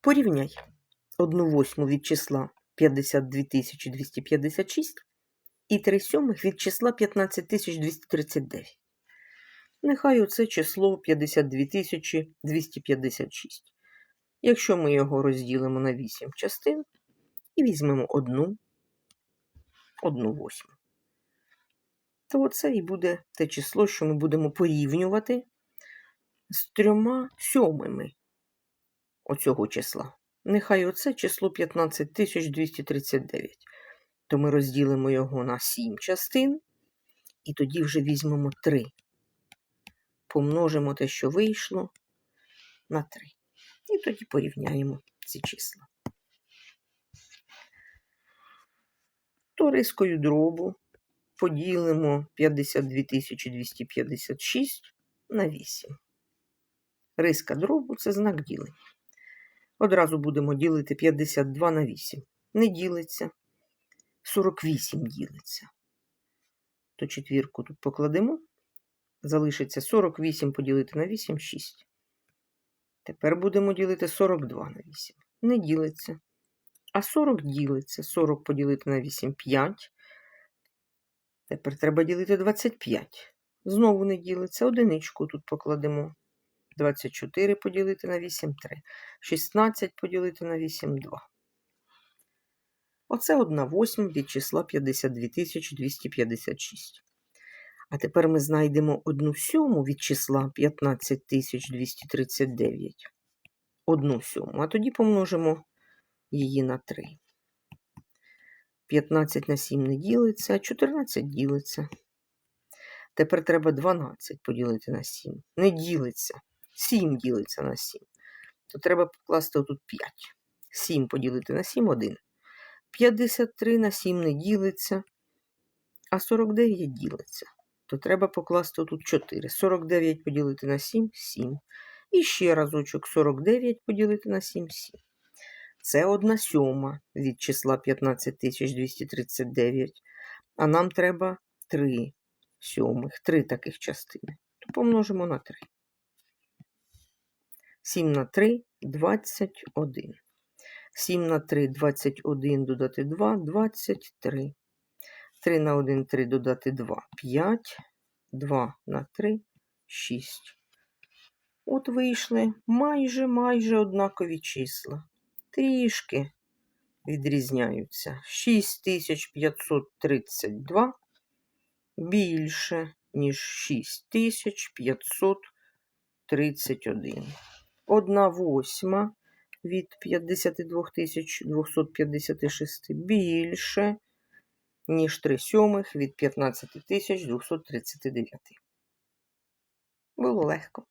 Порівняй 1 восьму від числа 52 256 і 3 сьомих від числа 15 239. Нехай оце число 52 256. Якщо ми його розділимо на 8 частин і візьмемо одну, одну восьму, то оце і буде те число, що ми будемо порівнювати з трьома сьомими оцього числа. Нехай оце число 15239. То ми розділимо його на 7 частин, і тоді вже візьмемо 3. Помножимо те, що вийшло, на 3. І тоді порівняємо ці числа. То рискою дробу поділимо 52 256 на 8. Риска дробу це знак ділення. Одразу будемо ділити 52 на 8. Не ділиться. 48 ділиться. То четвірку тут покладемо. Залишиться 48 поділити на 8 6. Тепер будемо ділити 42 на 8. Не ділиться. А 40 ділиться. 40 поділити на 8 5. Тепер треба ділити 25. Знову не ділиться. Одиничку тут покладемо. 24 поділити на 8 3. 16 поділити на 8 2. Оце 1 восьма від числа 52 256. А тепер ми знайдемо 1 сьому від числа 15 239. 1 сьому. А тоді помножимо її на 3. 15 на 7 не ділиться, 14 ділиться. Тепер треба 12 поділити на 7. Не ділиться. 7 ділиться на 7. То треба покласти тут 5. 7 поділити на 7 1. 53 на 7 не ділиться, а 49 ділиться. То треба покласти тут 4. 49 поділити на 7 7. І ще разочок 49 поділити на 7 7. Це 1 сьома від числа 15 239. А нам треба 3 сьомих, 3 таких частини. То помножимо на 3. 7 на 3 21. 7 на 3 21 додати 2 23. 3 на 1 3 додати 2 5. 2 на 3 6. От вийшли майже майже однакові числа. Трішки відрізняються. 6532 більше, ніж 6531. Одна восьма від 52 256 більше, ніж 3 сьомих від 15 239. Було легко.